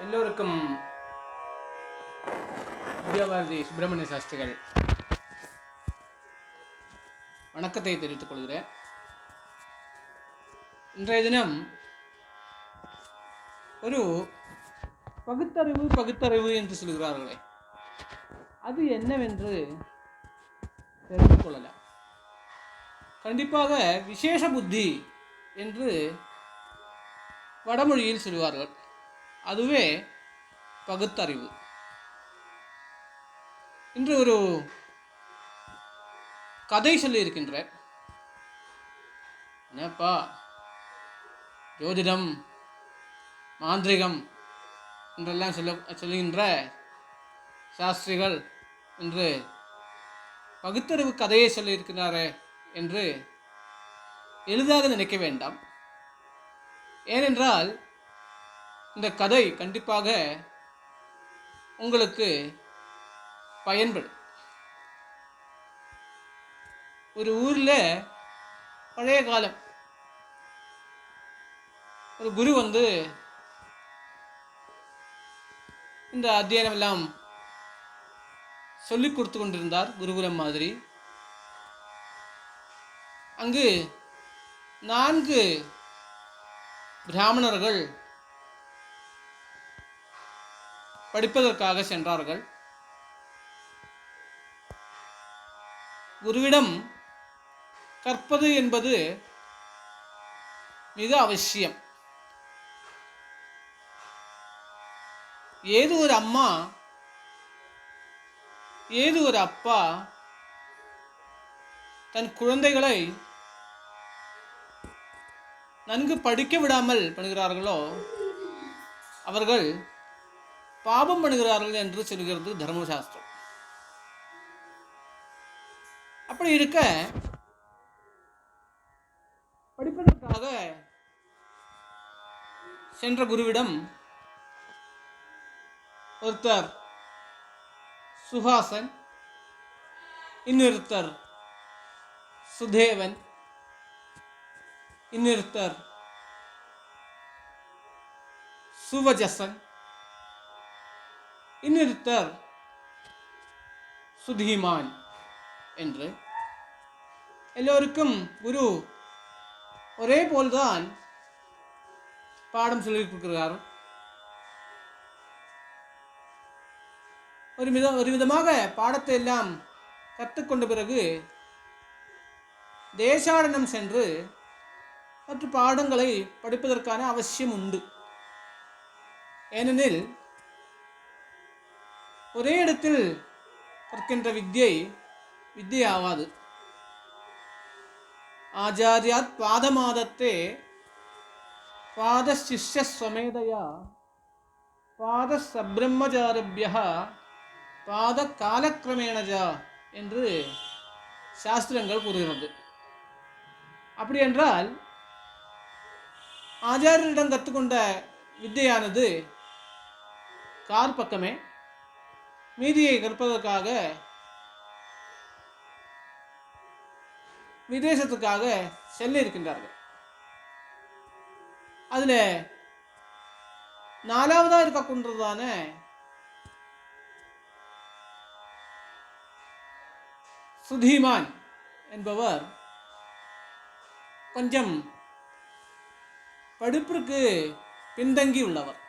எல்லோருக்கும் வித்யாபாரதி சுப்பிரமணிய சாஸ்திரிகள் வணக்கத்தை தெரிவித்துக் கொள்கிறேன். இன்றைய தினம் ஒரு பகுத்தறிவு பகுத்தறிவு என்று சொல்கிறார்களே. அது என்னவென்று தெரிந்து கொள்ளலாம். கண்டிப்பாக விசேஷ புத்தி என்று வடமொழியில் சொல்வார்கள். அதுவே பகுத்தறிவு. இன்று ஒரு கதை சொல்லியிருக்கின்ற என்னப்பா? ஜோதிடம் மாந்திரிகம் என்றெல்லாம் சொல்ல சொல்லுகின்ற சாஸ்திரிகள் என்று பகுத்தறிவு கதையை சொல்லியிருக்கிறாரே என்று எளிதாக நினைக்க வேண்டாம். ஏனென்றால் இந்த கதை கண்டிப்பாக உங்களுக்கு பயன்படும். ஒரு ஊரில் பழைய காலம். ஒரு குரு வந்து இந்த அத்தியனம் எல்லாம் சொல்லிக் கொடுத்து கொண்டிருந்தார் குருகுலம் மாதிரி. அங்கு நான்கு பிராமணர்கள் படிப்பதற்காக சென்றார்கள். குருவிடம் கற்பது என்பது மிக அவசியம். ஏது ஒரு அம்மா ஏது ஒரு அப்பா தன் குழந்தைகளை நன்கு படிக்க விடாமல் பண்ணுகிறார்களோ அவர்கள் பாபம் பண்ணுகிறார்கள் என்று சொல்கிறது தர்மசாஸ்திரம். அப்படி இருக்க படிப்பதற்காக சென்ற குருவிடம் ஒருத்தர் சுஹாசன் இன்னொருத்தர் சுதேவன் இன்னொருத்தர் சுவஜசன் இன்னொருத்தர் சுதிமான் என்று. எல்லோருக்கும் குரு ஒரே போல்தான் பாடம் சொல்லிக் கொடுக்கிறார் ஒரு வித ஒரு விதமாக பாடத்தை எல்லாம் கற்றுக்கொண்ட பிறகு தேசாடனம் சென்று மற்ற பாடங்களை படிப்பதற்கான அவசியம் உண்டு. ஏனெனில் ஒரே இடத்தில் கற்கின்ற வித்யை வித்யை ஆகாது ஆச்சாரியாத் பாதமாதத்தே பாத சிஷ்ய பாத சப்ரம்மச்சாரிபிய பாத காலக்கிரமேணஜா என்று சாஸ்திரங்கள் கூறுகிறது. அப்படி என்றால் ஆச்சாரியரிடம் கற்றுக்கொண்ட வித்தையானது கார் பக்கமே மீதியை கற்பதற்காக விதேசத்துக்காக செல்ல இருக்கின்றார்கள் அதில் நாலாவதாக இருக்கக்கூடியதான சுதீமான் என்பவர் கொஞ்சம் படிப்பிற்கு பின்தங்கி உள்ளவர்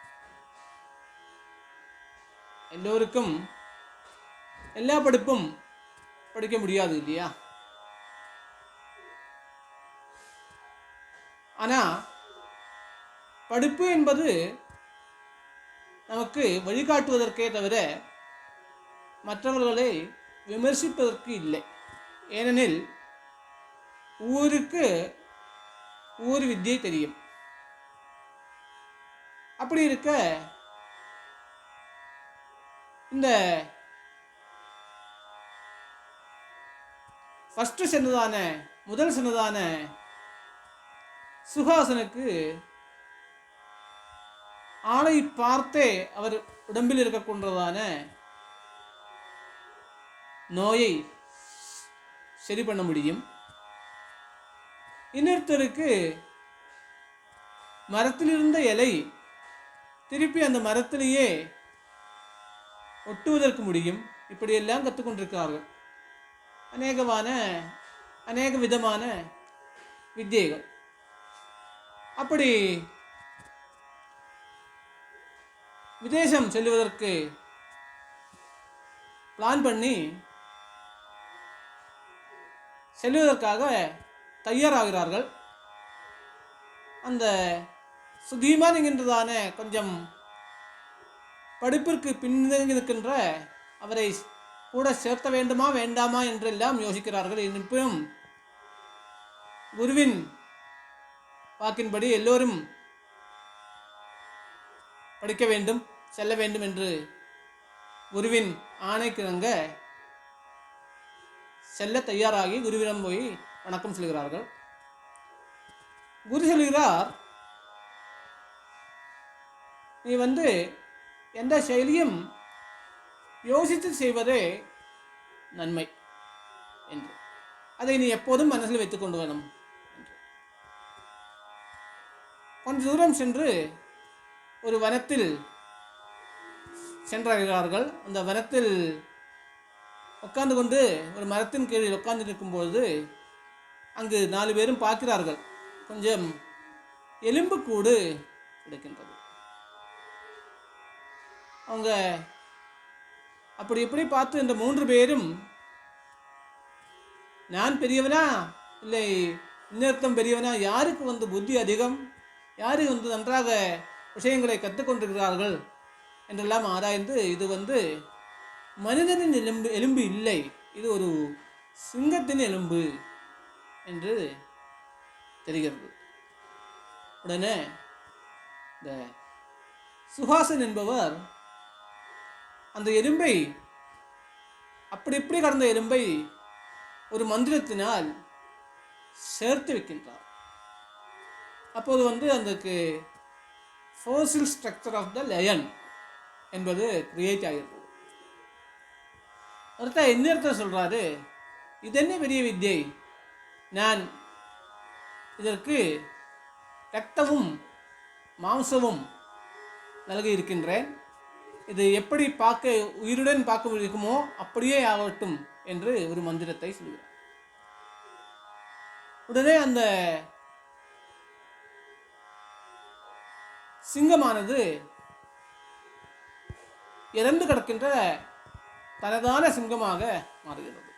எல்லோருக்கும் எல்லா படிப்பும் படிக்க முடியாது இல்லையா? ஆனால் படிப்பு என்பது நமக்கு வழிகாட்டுவதற்கே தவிர மற்றவர்களை விமர்சிப்பதற்கு இல்லை. ஏனெனில் ஊருக்கு ஊர் வித்தியை தெரியும். அப்படி இருக்க இந்த ஃபஸ்ட்டு சென்னதான முதல் சென்னதான சுஹாசனுக்கு ஆளை பார்த்தே அவர் உடம்பில் இருக்கக்கூடியதான நோயை சரி பண்ண முடியும். இன்னொருத்தருக்கு மரத்தில் இருந்த இலை திருப்பி அந்த மரத்திலேயே ஒட்டுவதற்கு முடியும். இப்படியெல்லாம் கற்றுக்கொண்டிருக்கிறார்கள். அநேகமான அநேக விதமான வித்தியைகள் அப்படி விதேசம் செல்வதற்கு பிளான் பண்ணி செல்வதற்காக தயாராகிறார்கள் அந்த சுதீமான் என்கின்றதான கொஞ்சம் படிப்பிற்கு பின்தங்கி நிற்கின்ற அவரை கூட சேர்த்த வேண்டுமா வேண்டாமா என்றெல்லாம் யோசிக்கிறார்கள். இருப்பினும் குருவின் வாக்கின்படி எல்லோரும் படிக்க வேண்டும் செல்ல வேண்டும் என்று குருவின் ஆணைக்கிணங்க செல்ல தயாராகி குருவிடம் போய் வணக்கம் சொல்கிறார்கள். குரு சொல்கிறார் நீ வந்து எந்த செயலியும் யோசித்து செய்வதே நன்மை என்று. அதை நீ எப்போதும் மனசில் வைத்துக் கொண்டு வேணும் என்று. கொஞ்ச தூரம் சென்று ஒரு வனத்தில் சென்றார்கள். அந்த வனத்தில் உட்கார்ந்து கொண்டு ஒரு மரத்தின் கீழே உட்கார்ந்து நிற்கும்பொழுது அங்கு நாலு பேரும் பார்க்கிறார்கள். கொஞ்சம் எலும்பு கூடு கிடைக்கின்றது. அவங்க அப்படி இப்படி பார்த்து இந்த மூன்று பேரும் நான் பெரியவனா? இல்லை இன்னொருத்தம் பெரியவனா? யாருக்கு வந்து புத்தி அதிகம்? யாரு வந்து நன்றாக விஷயங்களை கற்றுக்கொண்டிருக்கிறார்கள்? என்றெல்லாம் ஆராய்ந்து இது வந்து மனிதனின் எலும்பு எலும்பு இல்லை. இது ஒரு சிங்கத்தின் எலும்பு என்று தெரிகிறது. உடனே இந்த சுஹாசன் என்பவர் அந்த எலும்பை அப்படி இப்படி கடந்த எலும்பை ஒரு மந்திரத்தினால் சேர்த்து வைக்கின்றார். அப்போது வந்து அதுக்கு fossil structure of the lion என்பது கிரியேட் ஆகிறது ஒருத்தர் இன்னொருத்தர் சொல்கிறாரு இது என்ன பெரிய வித்தியை நான் இதற்கு ரத்தமும் மாம்சமும் நல்கி இருக்கின்றேன். இது எப்படி பார்க்க உயிருடன் பார்க்க இருக்குமோ அப்படியே ஆகட்டும் என்று ஒரு மந்திரத்தை சொல்கிறார். உடனே அந்த சிங்கமானது இறந்து கிடக்கின்ற தனதான சிங்கமாக மாறுகிறது.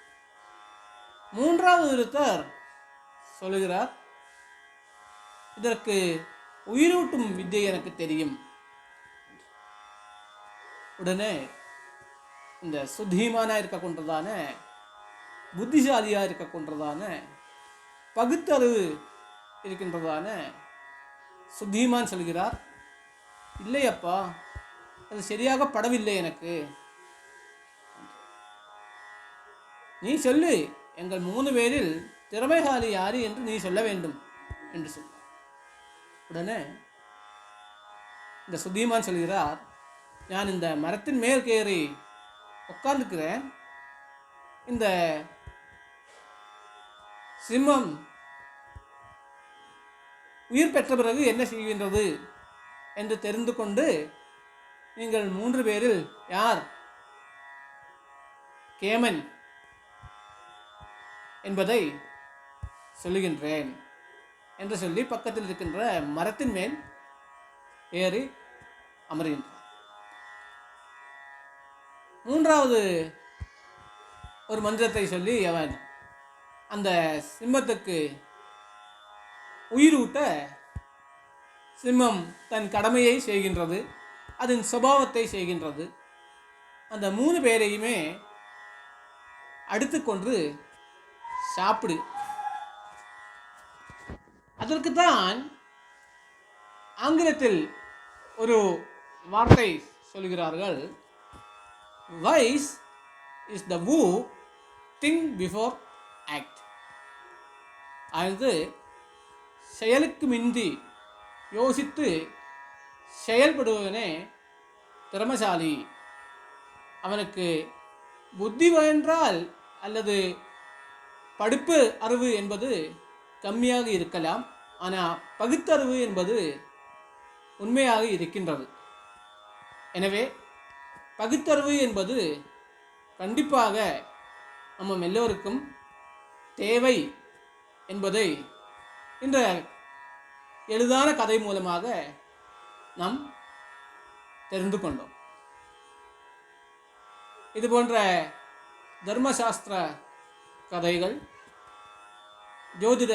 மூன்றாவது ஒருத்தர் சொல்லுகிறார் இதற்கு உயிரூட்டும் வித்தை எனக்கு தெரியும். உடனே இந்த சுத்தீமானா இருக்கக்கொண்டதான புத்திசாலியா இருக்கக்கொண்டதான பகுத்தறிவு இருக்கின்றதான சுத்தீமான் சொல்கிறார் இல்லையப்பா அது சரியாக படவில்லை எனக்கு. நீ சொல்லு எங்கள் மூணு பேரில் திறமைசாலி யாரு என்று நீ சொல்ல வேண்டும் என்று சொன்னார். உடனே இந்த சுத்தீமான் சொல்கிறார் நான் இந்த மரத்தின் மேல் ஏறி உட்கார்ந்துக்கிறேன் இந்த சிம்மம் உயிர் பெற்ற பிறகு என்ன செய்கின்றது என்று தெரிந்து கொண்டு நீங்கள் மூன்று பேரில் யார்? கேமன் என்பதை சொல்லுகின்றேன் என்று சொல்லி பக்கத்தில் இருக்கின்ற மரத்தின் மேல் ஏறி அமருகின்றேன். மூன்றாவது ஒரு மந்திரத்தை சொல்லி அவன் அந்த சிம்மத்துக்கு உயிரூட்ட சிம்மம் தன் கடமையை செய்கின்றது அதன் சுபாவத்தை செய்கின்றது. அந்த மூணு பேரையுமே அடுத்துக்கொன்று சாப்பிடு. அதற்குத்தான் ஆங்கிலத்தில் ஒரு வார்த்தை சொல்கிறார்கள். Wise is the who think before act அதாவது செயலுக்கு மிந்தி யோசித்து செயல்படுவதனே திறமசாலி. அவனுக்கு புத்தி என்றால் அல்லது படிப்பு அறிவு என்பது கம்மியாக இருக்கலாம். ஆனால் பகுத்தறிவு என்பது உண்மையாக இருக்கின்றது. எனவே பகுத்தறிவு என்பது கண்டிப்பாக நம்ம எல்லோருக்கும் தேவை என்பதை இந்த எளிதான கதை மூலமாக நாம் தெரிந்து கொண்டோம். இது போன்ற தர்மசாஸ்திர கதைகள் ஜோதிட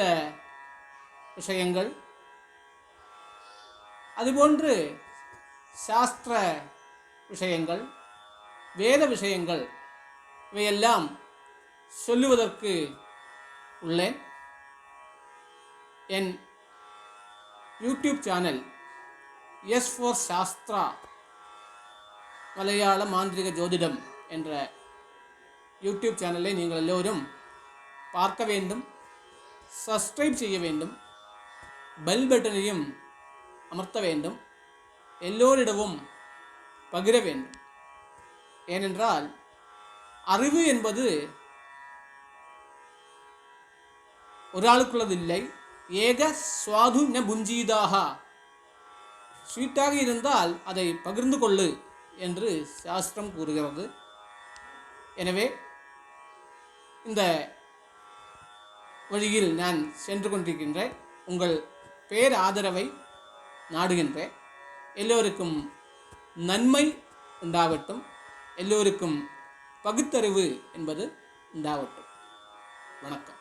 விஷயங்கள் அதுபோன்று சாஸ்திர விஷயங்கள் வேத விஷயங்கள் இவையெல்லாம் சொல்லுவதற்கு உள்ளேன். என் YouTube channel S four Shastra மலையாள மாந்திரிக ஜோதிடம் என்ற யூடியூப் சேனலை நீங்கள் எல்லோரும் பார்க்க வேண்டும் சப்ஸ்கிரைப் செய்ய வேண்டும் பெல் பட்டனையும் அமர்த்த வேண்டும் எல்லோரிடமும் பகிர வேண்டும். ஏனென்றால் அறிவு என்பது ஒரு ஆளுக்குள்ளது இல்லை ஏக சுவாது ந புஞ்சீதாக. ஸ்வீட்டாக இருந்தால் அதை பகிர்ந்து கொள்ளு என்று சாஸ்திரம் கூறுகிறது. எனவே இந்த வழியில் நான் சென்று கொண்டிருக்கின்றேன். உங்கள் பேர் ஆதரவை நாடுகின்றேன். எல்லோருக்கும் நன்மை உண்டாகட்டும். எல்லோருக்கும் பகுத்தறிவு என்பது உண்டாகட்டும். வணக்கம்.